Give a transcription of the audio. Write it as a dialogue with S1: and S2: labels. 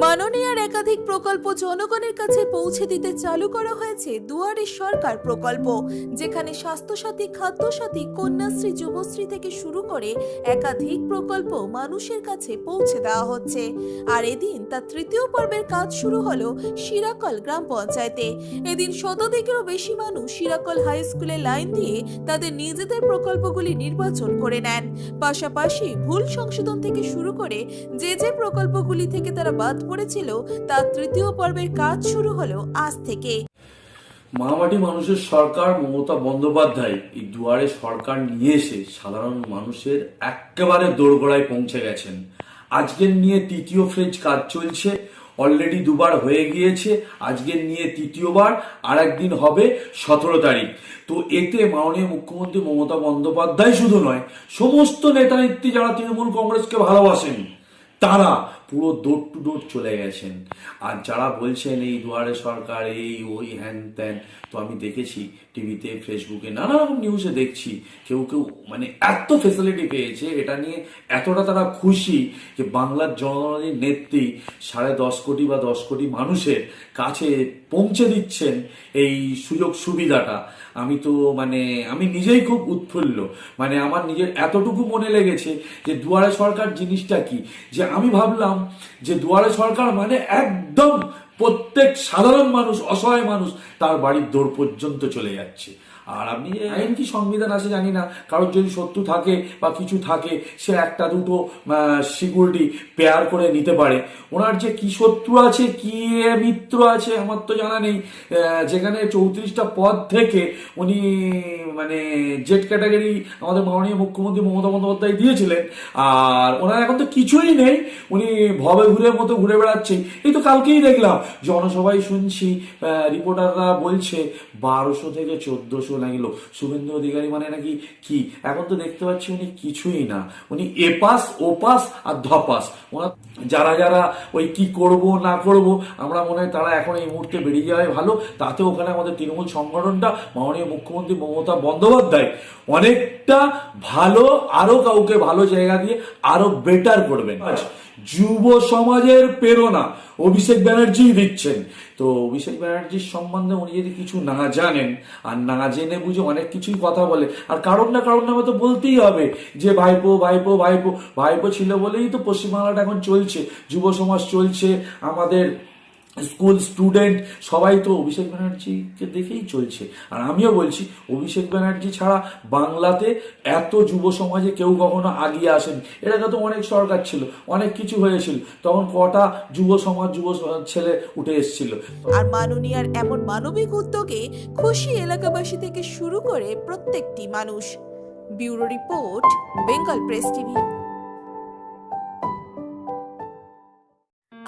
S1: মাননীয়ার একাধিক প্রকল্প জনগণের কাছে পৌঁছে দিতে চালু করা হয়েছে দুয়ারে সরকার প্রকল্প, যেখানে স্বাস্থ্যসাথী, খাদ্যসাথী, কন্যাশ্রী, যুবশ্রী থেকে শুরু করে একাধিক প্রকল্প মানুষের কাছে পৌঁছে দেওয়া হচ্ছে। আর এদিন তার তৃতীয় পর্বের কাজ শুরু হলো শিরাকল গ্রাম পঞ্চায়েতে। এদিন শতধিকেরও বেশি মানুষ শিরাকল হাই স্কুলে লাইন দিয়ে তাদের নিজেদের প্রকল্পগুলি নির্বাচন করে নেন। পাশাপাশি ভুল সংশোধন থেকে শুরু করে যে যে প্রকল্পগুলি থেকে তারা বাদ পড়েছিল, তার তৃতীয় পর্বের কাজ শুরু হলো আজ থেকে।
S2: মামাটি মানুষের সরকার, মমতা বন্দ্যোপাধ্যায়, এই দুয়ারে সরকার নিয়ে এসে সাধারণ মানুষের একেবারে দোরগোড়ায় পৌঁছে গেছেন। আজকের নিয়ে তৃতীয় ফ্রেজ কাজ চলছে অলরেডি দুবার হয়ে গিয়েছে আজকের নিয়ে তৃতীয়বার আর একদিন হবে সতেরো তারিখ। তো এতে মাননীয় মুখ্যমন্ত্রী মমতা বন্দ্যোপাধ্যায় শুধু নয়, সমস্ত নেতা নেত্রী যারা তৃণমূল কংগ্রেসকে ভালোবাসেন, তারা পুরো ডোর টু ডোর চলে গেছেন। আর যারা বলছেন এই দুয়ারে সরকার, এই ওই হ্যান ত্যান, তো আমি দেখেছি টিভিতে, ফেসবুকে নানা রকম নিউজে দেখছি। কেউ কেউ মানে এত ফেসিলিটি পেয়েছে, এটা নিয়ে এতটা তারা খুশি যে বাংলার জনগণের নেত্রী সাড়ে দশ কোটি বা দশ কোটি মানুষের কাছে পৌঁছে দিচ্ছেন এই সুযোগ সুবিধাটা। আমি তো মানে আমি নিজেই খুব উৎফুল্ল। মানে আমার নিজের এতটুকু মনে লেগেছে যে দুয়ারে সরকার জিনিসটা কি? যে আমি ভাবলাম যে দুয়ারে সরকার মানে একদম প্রত্যেক সাধারণ মানুষ, অসহায় মানুষ তার বাড়ির দৌড় পর্যন্ত চলে যাচ্ছে। আর যে আইন কি সংবিধান আছে জানি না। কারোর যদি শত্রু থাকে বা কিছু থাকে, সে একটা দুটো সিকিউরিটি পেয়ার করে নিতে পারে। ওনার যে কি শত্রু আছে, কি মিত্র আছে, আমার তো জানা নেই। যেখানে চৌত্রিশটা পদ থেকে উনি মানে জেড ক্যাটাগরি আমাদের মাননীয় মুখ্যমন্ত্রী মমতা বন্দ্যোপাধ্যায় দিয়েছিলেন। আর ওনার এখন তো কিছুই নেই। উনি ভবে ঘুরে মতো ঘুরে বেড়াচ্ছে। এই তো কালকেই দেখলাম। জনসভায় শুনছি রিপোর্টাররা বলছে বারোশো থেকে চোদ্দশো লাগিল। শুভেন্দু অধিকারী মানে নাকি কি? এখন তো দেখতে পাচ্ছি উনি কিছুই না। উনি এপাস ওপাস আর ধপাস ওনার যারা যারা ওই কি করব, না করব, আমরা মনে হয় তারা এখন এই মুহূর্তে বেরিয়ে যাওয়াই ভালো। তাতে ওখানে আমাদের তৃণমূল সংগঠনটা, মাননীয় মুখ্যমন্ত্রী মমতা বন্দ্যোপাধ্যায়, অনেকটা ভালো, আরও কাউকে ভালো জায়গা দিয়ে আরও বেটার করবেন। যুব সমাজের প্রেরণা। অভিষেক ব্যানার্জি দিচ্ছেন তো অভিষেক ব্যানার্জির সম্বন্ধে উনি যদি কিছু না জানেন, আর না জেনে বুঝে অনেক কিছুই কথা বলে, আর কারণ না কারণ নামে তো বলতেই হবে যে, ভাইপো ভাইপো ভাইপো ভাইপো ছিল বলেই তো পশ্চিমবাংলাটা এখন চলছে, যুব সমাজ চলছে, আমাদের স্কুল স্টুডেন্ট, সবাই তো অভিষেক ব্যানার্জিকে দেখেই চলছে। আর আমিও বলছি, অভিষেক ব্যানার্জি ছাড়া বাংলাতে এত যুব সমাজে কেউ কখনো আগিয়ে আসেনি। এটা তো অনেক সরকার ছিল, অনেক কিছু হয়েছিল। তখন কটা যুব সমাজ, যুব ছেলে উঠে এসেছিল।
S1: আর মাননীয়ার এমন মানবিক উদ্যোগে খুশি এলাকাবাসী থেকে শুরু করে প্রত্যেকটি মানুষ। Bureau report, Bengal press TV.